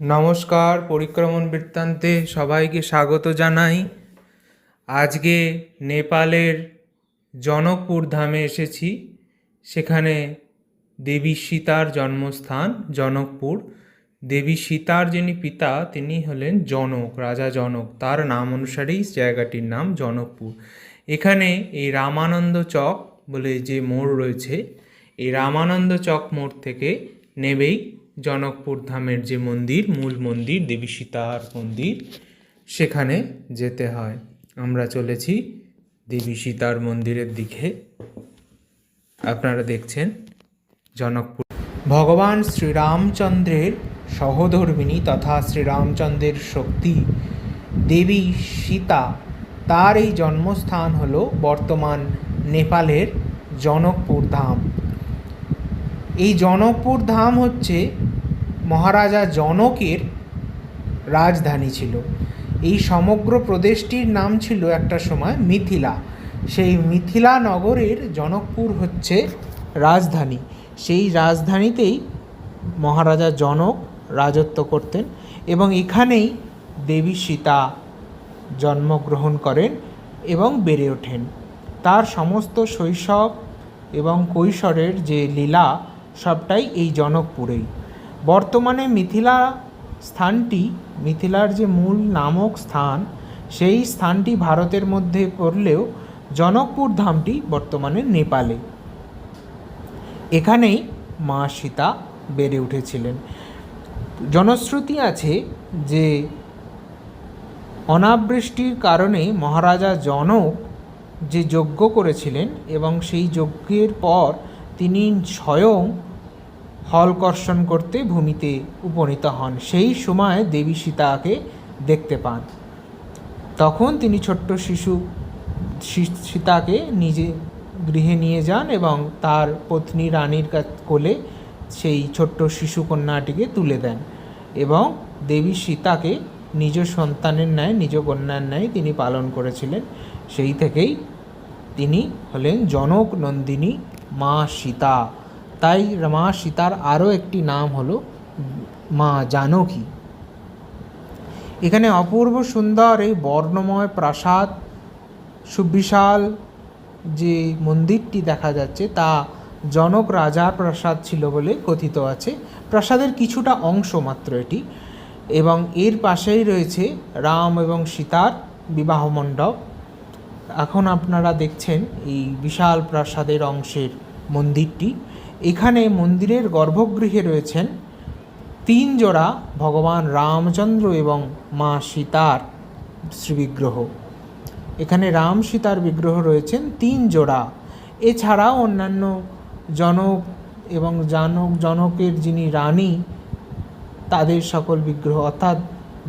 নমস্কার, পরিক্রমণ বৃত্তান্তে সবাইকে স্বাগত জানাই। আজকে নেপালের জনকপুর ধামে এসেছি। সেখানে দেবী সীতার জন্মস্থান, জনকপুর। দেবী সীতার যিনি পিতা, তিনি হলেন জনক, রাজা জনক। তার নাম অনুসারেই জায়গাটির নাম জনকপুর। এখানে এই রামানন্দ চক বলে যে মোড় রয়েছে, এই রামানন্দ চক মোড় থেকে নেবেই জনকপুর ধামের যে মন্দির, মূল মন্দির, দেবী সীতার মন্দির, সেখানে যেতে হয়। আমরা চলেছি দেবী সীতার মন্দিরের দিকে। আপনারা দেখছেন জনকপুর। ভগবান শ্রীরামচন্দ্রের সহধর্মিণী তথা শ্রীরামচন্দ্রের শক্তি, দেবী সীতা, তার এই জন্মস্থান হল বর্তমান নেপালের জনকপুর ধাম। এই জনকপুর ধাম হচ্ছে মহারাজা জনকের রাজধানী ছিল। এই সমগ্র প্রদেশটির নাম ছিল একটা সময় মিথিলা। সেই মিথিলা নগরের জনকপুর হচ্ছে রাজধানী। সেই রাজধানীতেই মহারাজা জনক রাজত্ব করতেন এবং এখানেই দেবী সীতা জন্মগ্রহণ করেন এবং বেড়ে ওঠেন। তার সমস্ত শৈশব এবং কৈশোরের যে লীলা সবটাই এই জনকপুরেই। বর্তমানে মিথিলা স্থানটি, মিথিলার যে মূল নামক স্থান, সেই স্থানটি ভারতের মধ্যে পড়লেও জনকপুর ধামটি বর্তমানে নেপালে। এখানেই মা সীতা বেড়ে উঠেছিলেন। জনশ্রুতি আছে যে, অনাবৃষ্টির কারণে মহারাজা জনক যে যজ্ঞ করেছিলেন এবং সেই যজ্ঞের পর তিনি স্বয়ং হলকর্ষণ করতে ভূমিতে উপনীত হন। সেই সময় দেবী সীতাকে দেখতে পান। তখন তিনি ছোট্ট শিশু সীতাকে নিজে গৃহে নিয়ে যান এবং তার পত্নী রানীর কোলে সেই ছোট্ট শিশু কন্যাটিকে তুলে দেন এবং দেবী সীতাকে নিজ সন্তানের ন্যায়, নিজ কন্যার ন্যায় তিনি পালন করেছিলেন। সেই থেকেই তিনি হলেন জনক নন্দিনী মা সীতা। তাই মা সীতার আরও একটি নাম হলো মা জানকী। এখানে অপূর্ব সুন্দর এই বর্ণময় প্রাসাদ, সুবিশাল যে মন্দিরটি দেখা যাচ্ছে তা জনক রাজার প্রাসাদ ছিল বলে কথিত আছে। প্রাসাদের কিছুটা অংশ মাত্র এটি এবং এর পাশেই রয়েছে রাম এবং সীতার বিবাহ মণ্ডপ। এখন আপনারা দেখছেন এই বিশাল প্রাসাদের অংশের মন্দিরটি। এখানে মন্দিরের গর্ভগৃহে রয়েছেন তিন জোড়া ভগবান রামচন্দ্র এবং মা সীতার শ্রীবিগ্রহ। এখানে রাম সীতার বিগ্রহ রয়েছেন তিন জোড়া। এছাড়াও অন্যান্য জনক এবং জানক, জনকের যিনি রানী, তাদের সকল বিগ্রহ অর্থাৎ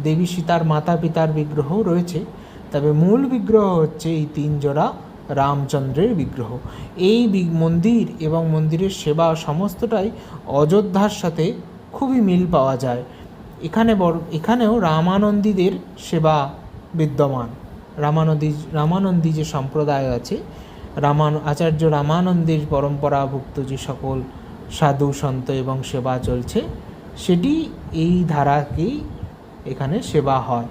দেবী সীতার মাতা পিতার বিগ্রহ রয়েছে। তবে মূল বিগ্রহ হচ্ছে এই তিন জোড়া রামচন্দ্রের বিগ্রহ। এই মন্দির এবং মন্দিরের সেবা সমস্তটাই অযোধ্যার সাথে খুবই মিল পাওয়া যায়। এখানে বড় এখানেও রামানন্দীদের সেবা বিদ্যমান। রামানন্দী রামানন্দী যে সম্প্রদায় আছে, রামান, আচার্য রামানন্দের পরম্পরাভুক্ত যে সকল সাধু, সন্ত এবং সেবা চলছে, সেটি এই ধারাকেই এখানে সেবা হয়।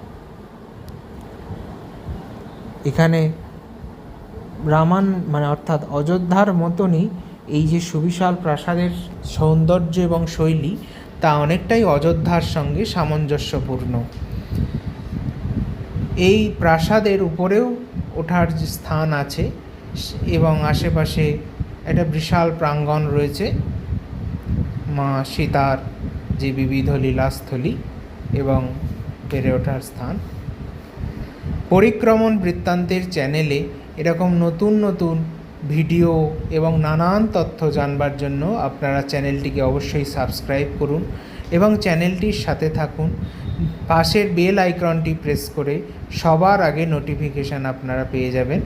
এখানে রামান মানে অর্থাৎ অযোধ্যার মতনই এই যে সুবিশাল প্রাসাদের সৌন্দর্য এবং শৈলী, তা অনেকটাই অযোধ্যার সঙ্গে সামঞ্জস্যপূর্ণ। এই প্রাসাদের উপরেও ওঠার যে স্থান আছে এবং আশেপাশে একটা বিশাল প্রাঙ্গণ রয়েছে, মা সীতার যে বিবিধ লীলাস্থলী এবং বেড়ে ওঠার স্থান। পরিক্রমণ বৃত্তান্তের চ্যানেলে এরকম নতুন নতুন ভিডিও এবং নানান তথ্য জানবার জন্য আপনারা চ্যানেলটিকে অবশ্যই সাবস্ক্রাইব করুন এবং চ্যানেলটির সাথে থাকুন। পাশের বেল আইকনটি প্রেস করে সবার আগে নোটিফিকেশান আপনারা পেয়ে যাবেন।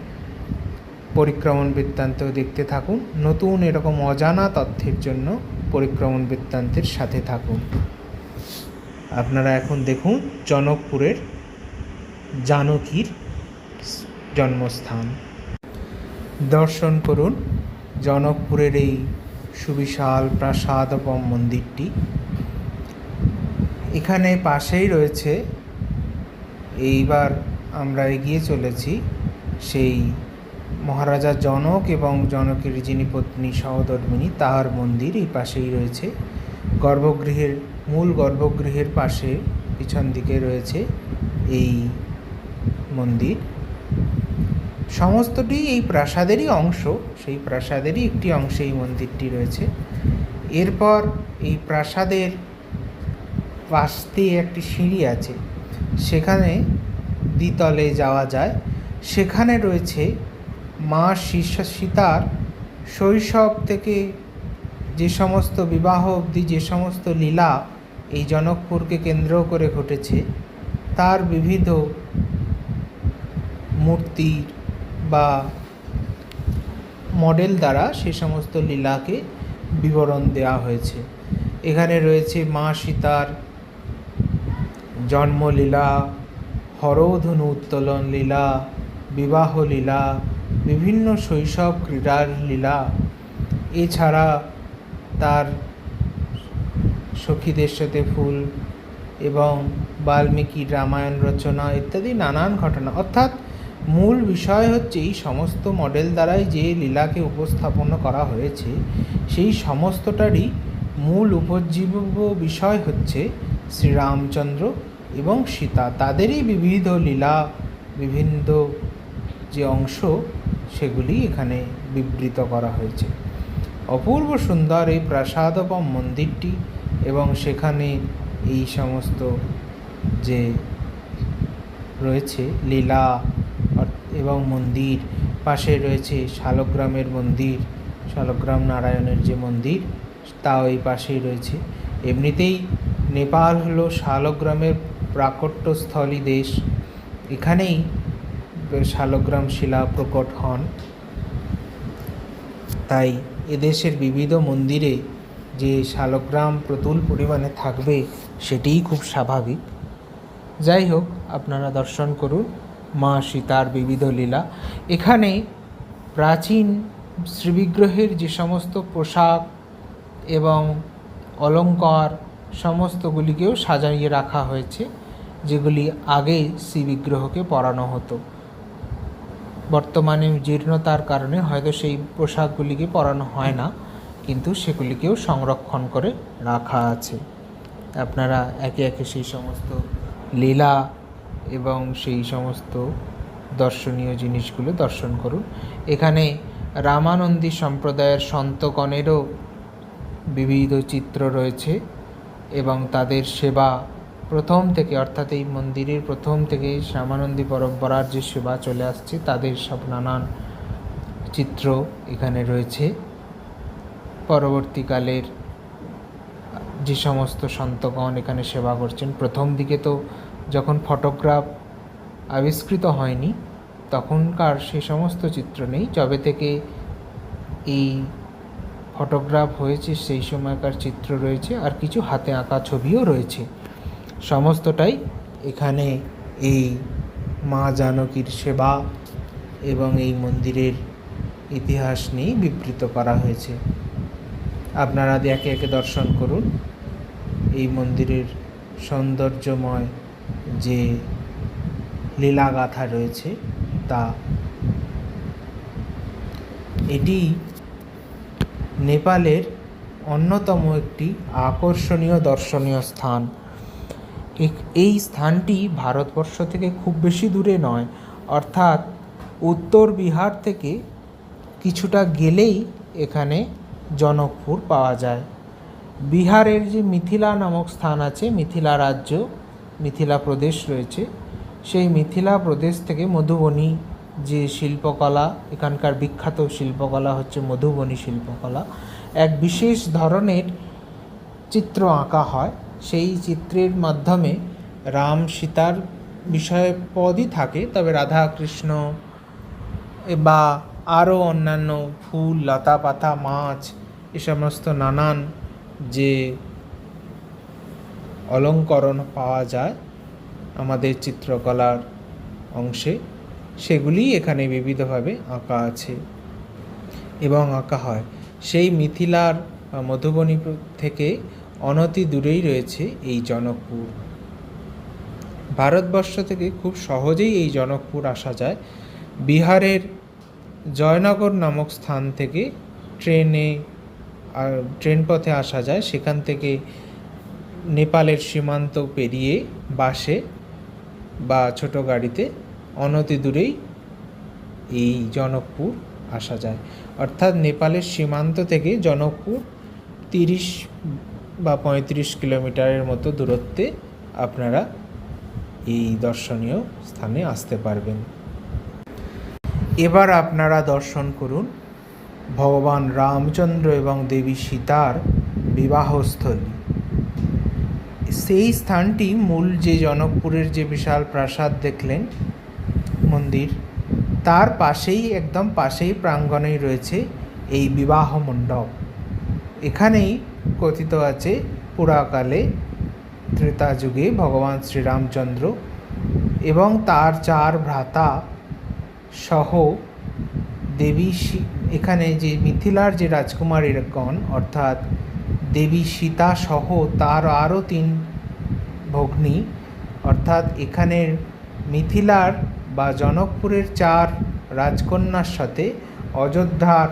পরিক্রমণ বৃত্তান্ত দেখতে থাকুন। নতুন এরকম অজানা তথ্যের জন্য পরিক্রমণ বৃত্তান্তের সাথে থাকুন। আপনারা এখন দেখুন জনকপুরের জানকীর জন্মস্থান। দর্শন করুন জনকপুরের এই সুবিশাল প্রাসাদপম মন্দিরটি। এখানে পাশেই রয়েছে, এইবার আমরা এগিয়ে চলেছি, সেই মহারাজা জনক এবং জনকের যিনি পত্নী সহধর্মিণী তাহার মন্দির এই পাশেই রয়েছে। গর্ভগৃহের, মূল গর্ভগৃহের পাশে পিছন দিকে রয়েছে এই মন্দির। সমস্তটি এই প্রাসাদেরই অংশ, সেই প্রাসাদেরই একটি অংশে এই মন্দিরটি রয়েছে। এরপর এই প্রাসাদের পাশ দিয়ে একটি সিঁড়ি আছে। সেখানে দ্বিতলে যাওয়া যায়। সেখানে রয়েছে মা সীতার শৈশব থেকে যে সমস্ত বিবাহ অবধি যে সমস্ত লীলা এই জনকপুরকে কেন্দ্র করে ঘটেছে, তার বিবিধ মূর্তি বা মডেল দ্বারা সে সমস্ত লীলাকে বিবরণ দেওয়া হয়েছে। এখানে রয়েছে মা সীতার জন্মলীলা, হরধনু উত্তোলন লীলা, বিবাহ লীলা, বিভিন্ন শৈশব ক্রীড়ার লীলা। এছাড়া তার সখীদের সাথে ফুল এবং বাল্মীকির রামায়ণ রচনা ইত্যাদি নানান ঘটনা। অর্থাৎ মূল বিষয় হচ্ছে এই সমস্ত মডেল দ্বারাই যে লীলাকে উপস্থাপন করা হয়েছে, সেই সমস্তটারই মূল উপজীব্য বিষয় হচ্ছে শ্রীরামচন্দ্র এবং সীতা। তাদেরই বিবিধ লীলা বিভিন্ন যে অংশ, সেগুলি এখানে বিবৃত করা হয়েছে। অপূর্ব সুন্দর এই প্রাসাদপম মন্দিরটি এবং সেখানে এই সমস্ত যে রয়েছে লীলা এবং মন্দির পাশে রয়েছে শালগ্রামের মন্দির, শালগ্রাম নারায়ণের যে মন্দির, তা ওই পাশেই রয়েছে। এমনিতেই নেপাল হলো শালগ্রামের প্রাকট্যস্থলী দেশ। এখানেই শালগ্রাম শিলা প্রকট হন। তাই এদেশের বিবিধ মন্দিরে যে শালগ্রাম প্রতুল পরিমাণে থাকবে, সেটিই খুব স্বাভাবিক। যাই হোক, আপনারা দর্শন করুন। মা সীতার বিবিধ লীলা। এখানে প্রাচীন শ্রীবিগ্রহের যে সমস্ত পোশাক এবং অলঙ্কার সমস্তগুলিকেও সাজাইয়ে রাখা হয়েছে, যেগুলি আগে শ্রীবিগ্রহকে পরানো হতো। বর্তমানে জীর্ণতার কারণে হয়তো সেই পোশাকগুলিকে পরানো হয় না, কিন্তু সেগুলিকেও সংরক্ষণ করে রাখা আছে। আপনারা একে একে সেই সমস্ত লীলা এবং সেই সমস্ত দর্শনীয় জিনিসগুলো দর্শন করুন। এখানে রামানন্দী সম্প্রদায়ের সন্তগণেরও বিবিধ চিত্র রয়েছে এবং তাদের সেবা প্রথম থেকে, অর্থাৎ এই মন্দিরের প্রথম থেকে শ্যামানন্দী পরম্পরার যে সেবা চলে আসছে, তাদের সব নানান চিত্র এখানে রয়েছে। পরবর্তীকালের যে সমস্ত সন্তগণ এখানে সেবা করছেন, প্রথম দিকে তো যখন ফটোগ্রাফ আবিষ্কৃত হয়নি, তখনকার সে সমস্ত চিত্র নেই। যবে থেকে এই ফটোগ্রাফ হয়েছে, সেই সময়কার চিত্র রয়েছে, আর কিছু হাতে আঁকা ছবিও রয়েছে। সমস্তটাই এখানে এই মা জানকীর সেবা এবং এই মন্দিরের ইতিহাস নিয়ে বিবৃত করা হয়েছে। আপনারা একে একে দর্শন করুন। এই মন্দিরের সৌন্দর্যময় যে লীলাগাথা রয়েছে তা এটি নেপালের অন্যতম একটি আকর্ষণীয় দর্শনীয় স্থান। এই স্থানটি ভারতবর্ষ থেকে খুব বেশি দূরে নয়, অর্থাৎ উত্তর বিহার থেকে কিছুটা গেলেই এখানে জনকপুর পাওয়া যায়। বিহারের যে মিথিলা নামক স্থান আছে, মিথিলা রাজ্য মিথিলা প্রদেশ রয়েছে। সেই মিথিলা প্রদেশ থেকে মধুবনী যে শিল্পকলা, এখানকার বিখ্যাত শিল্পকলা হচ্ছে মধুবনী শিল্পকলা। এক বিশেষ ধরনের চিত্র আঁকা হয়। সেই চিত্রের মাধ্যমে রাম সীতার বিষয়ে পদই থাকে, তবে রাধা কৃষ্ণ বা আরও অন্যান্য ফুল, লতা পাতা, মাছ, এ সমস্ত নানান যে অলঙ্করণ পাওয়া যায় আমাদের চিত্রকলার অংশে। সেগুলি এখানে বিবিধভাবে আঁকা আছে এবং আঁকা হয়। সেই মিথিলার মধুবনী থেকে অনতি দূরেই রয়েছে এই জনকপুর। ভারতবর্ষ থেকে খুব সহজেই এই জনকপুর আসা যায়। বিহারের জয়নগর নামক স্থান থেকে ট্রেনে ট্রেন পথে আসা যায়। সেখান থেকে নেপালের সীমান্ত পেরিয়ে বাসে বা ছোট গাড়িতে অনতি দূরেই এই জনকপুর আসা যায়। অর্থাৎ নেপালের সীমান্ত থেকে জনকপুর তিরিশ বা পঁয়ত্রিশ কিলোমিটারের মতো দূরত্বে আপনারা এই দর্শনীয় স্থানে আসতে পারবেন। এবার আপনারা দর্শন করুন ভগবান রামচন্দ্র এবং দেবী সীতার বিবাহস্থলী। সেই স্থানটি মূল যে জনকপুরের যে বিশাল প্রাসাদ দেখলেন, মন্দির, তার পাশেই, একদম পাশেই প্রাঙ্গণেই রয়েছে এই বিবাহ মণ্ডপ। এখানেই কথিত আছে, পুরাকালে ত্রেতা যুগে ভগবান শ্রীরামচন্দ্র এবং তার চার ভ্রাতা সহ দেবী এখানে যে মিথিলার যে রাজকুমারীগণ অর্থাৎ দেবী সীতা সহ তার আরও তিন ভগ্নী, অর্থাৎ এখানের মিথিলার বা জনকপুরের চার রাজকন্যার সাথে অযোধ্যার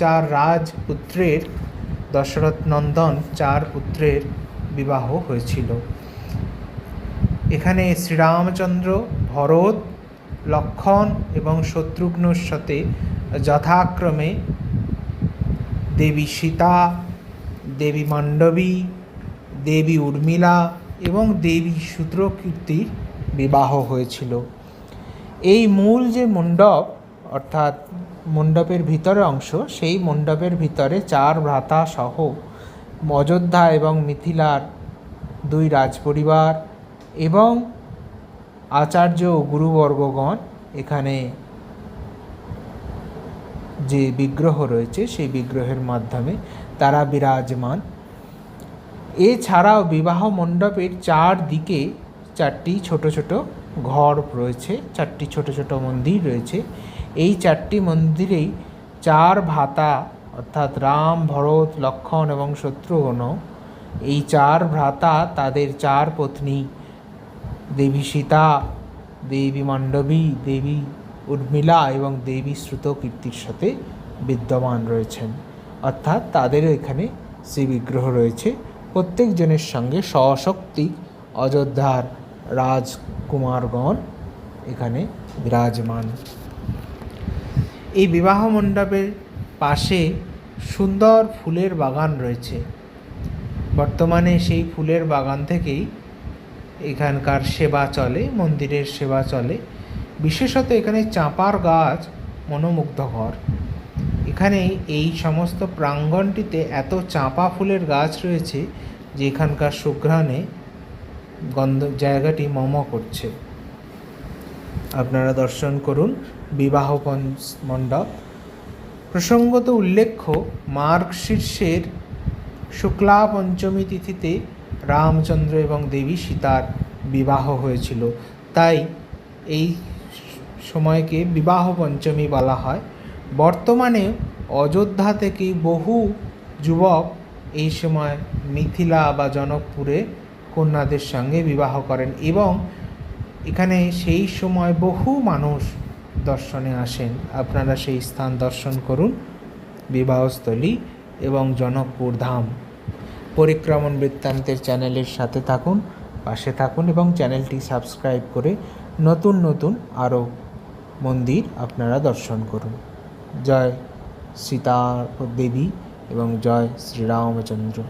চার রাজপুত্রের দশরথ নন্দন চার পুত্রের বিবাহ হয়েছিল। এখানে শ্রীরামচন্দ্র, ভরত, লক্ষণ এবং শত্রুঘ্নর সাথে যথাক্রমে দেবী সীতা দেবী মাণ্ডবী, দেবী উর্মিলা এবং দেবী শূদ্রকীর্তির বিবাহ হয়েছিল। এই মূল যে মণ্ডপ, অর্থাৎ মণ্ডপের ভিতরে অংশ, সেই মণ্ডপের ভিতরে চার ভ্রাতা সহ অযোধ্যা এবং মিথিলার দুই রাজপরিবার এবং আচার্য ও গুরুবর্গগণ এখানে যে বিগ্রহ রয়েছে, সেই বিগ্রহের মাধ্যমে তারা বিরাজমান। এছাড়াও বিবাহ মণ্ডপের চারদিকে চারটি ছোট ছোট ঘর রয়েছে, চারটি ছোট ছোট মন্দির রয়েছে। এই চারটি মন্দিরেই চার ভাতা অর্থাৎ রাম, ভরত, লক্ষণ এবং শত্রুঘ্ন, এই চার ভ্রাতা তাদের চার পত্নী, দেবী সীতা, দেবী মাণ্ডবী, দেবী উর্মিলা এবং দেবী শ্রুতকীর্তির সাথে বিদ্যমান রয়েছেন। অর্থাৎ তাদেরও এখানে শ্রী বিগ্রহ রয়েছে। প্রত্যেকজনের সঙ্গে সশক্তি অযোধ্যার রাজকুমারগণ এখানে বিরাজমান। এই বিবাহ মণ্ডপের পাশে সুন্দর ফুলের বাগান রয়েছে। বর্তমানে সেই ফুলের বাগান থেকেই এখানকার সেবা চলে, মন্দিরের সেবা চলে। বিশেষত এখানে চাঁপার গাছ, মনোমুগ্ধকর। এখানে এই সমস্ত প্রাঙ্গণটিতে এত চাঁপা ফুলের গাছ রয়েছে যে এখানকার সুঘ্রাণে গন্ধ, জায়গাটি মম করছে। আপনারা দর্শন করুন বিবাহ মণ্ডপ। প্রসঙ্গত উল্লেখ্য, মার্গ শীর্ষের শুক্লা পঞ্চমী তিথিতে রামচন্দ্র এবং দেবী সীতার বিবাহ হয়েছিল। তাই এই সময়কে বিবাহ পঞ্চমী বলা হয়। বর্তমানে অযোধ্যা থেকে বহু যুবক এই সময় মিথিলা বা জনকপুরে কন্যাদের সঙ্গে বিবাহ করেন এবং এখানে সেই সময় বহু মানুষ দর্শনে আসেন। আপনারা সেই স্থান দর্শন করুন। বিবাহস্থলী এবং জনকপুর ধাম। পরিক্রমণ বৃত্তান্তের চ্যানেলের সাথে থাকুন, পাশে থাকুন এবং চ্যানেলটি সাবস্ক্রাইব করে নতুন নতুন আরও মন্দির আপনারা দর্শন করুন। জয় সীতা দেবী এবং জয় শ্রীরামচন্দ্র।